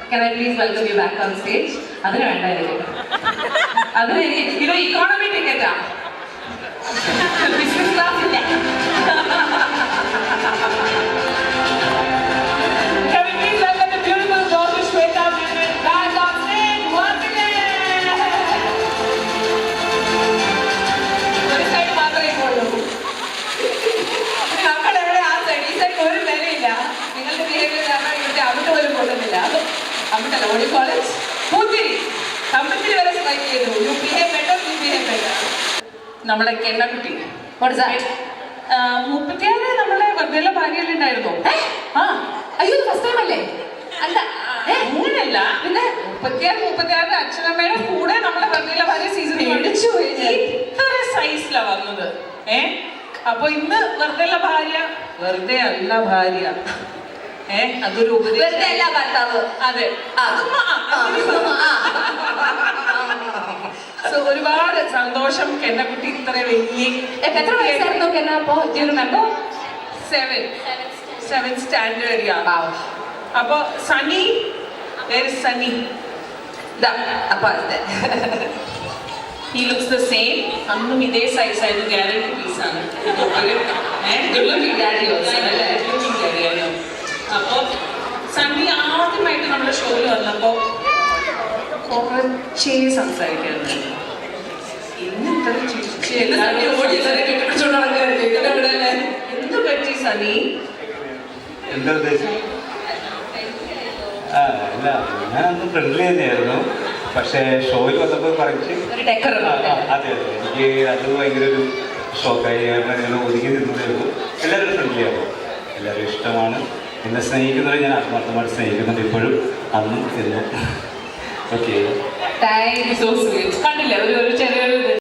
can I please welcome you back on stage? അതിന് വേണ്ട എനിക്ക് അതിന് ഇത് ഇക്കോണമി ടിക്കറ്റാ ബിസിനസ് ഒരു വിലയില്ല നിങ്ങളുടെ ബിഹേവിയർ കാരണം ഇവിടെ അവിടെ അവിടല്ല ഓടി കോളേജ് പൂത്തിരി. കമ്പത്തിൽ വരെ സ്ട്രൈക്ക് ചെയ്തു. You behave better you behave better നമ്മുടെ കെണ്ണക്കുട്ടി മുപ്പത്തിയാറ് നമ്മളെ വെറുതെ ഭാര്യയിൽ ഉണ്ടായിരുന്നു. ആ. അയ്യോ ഫസ്റ്റ് ടൈം അല്ലേ? അല്ല? അങ്ങനെയല്ല. പിന്നെ മുപ്പത്തിയാറ് മുപ്പത്തിയാറ് അച്ഛനമ്മയുടെ കൂടെ നമ്മളെ വെറുതെ ഭാര്യ സീസൺ മേടിച്ചു. ഇത്ര സൈസിലാ വന്നത്. ഏ? അപ്പൊ ഇന്ന് വെറുതെ ഭാര്യ? വെറുതെ അല്ല ഭാര്യ. ഏ? അതൊരു വെറുതെ അല്ല ഭർത്താവ്. അതെ. So, ഒരുപാട് സന്തോഷം കെന്നക്കുട്ടി ഇത്ര വലിയ എത്ര വയസ്സായിരുന്നു കെന്ന അപ്പോ റിമെമ്പർ സെവൻ സെവൻ സ്റ്റാൻഡേർഡ് അപ്പൊ സണി സണി ഇതാ അപ്പൊ അതെ ഹി ലുക്സ് ദ സെയിം അന്നും ഇതേ സൈസ് ആയിരുന്നു. ഗ്യാരണ്ടി പീസ് ആണ് അപ്പൊ സണ്ണി ആദ്യമായിട്ട് നമ്മുടെ ഷോയിൽ വന്നപ്പോ കുറച്ചേ സംസാരിക്കാറുണ്ട്. ഇന്ന് ഇത്ര ചിരിച്ച് എല്ലാവരും ഓടി എല്ലാവരും കെട്ടിപ്പിടിച്ചോണ്ട് നടക്കുകയായിരുന്നു. ഇതിന്റെ ഇവിടെ അല്ലേ? എന്ത് പറ്റി സണ്ണി എന്താ ഉദ്ദേശം? ആ അല്ല ഞാനന്ന് ഫ്രണ്ട്ലി തന്നെയായിരുന്നു. പക്ഷേ ഷോയിൽ വന്നപ്പോൾ കുറച്ച് ആ, അതെ അതെ. എനിക്ക് അത് ഭയങ്കര ഒരു ഷോക്കായി. കാരണം ഇങ്ങനെ ഒതുങ്ങി നിന്നതേ ഉള്ളൂ. എല്ലാവരും ഫ്രണ്ട്ലി ആണ് എല്ലാവരും ഇഷ്ടമാണ്. എന്നെ സ്നേഹിക്കുന്നവരെ ഞാൻ ആത്മാർത്ഥമായിട്ട് സ്നേഹിക്കുന്നുണ്ട് ഇപ്പോഴും. അന്നും എന്നും. താങ്ക് യു സോ സ്വീറ്റ് കണ്ടില്ലേ? ഒരു ഒരു ചെറിയൊരു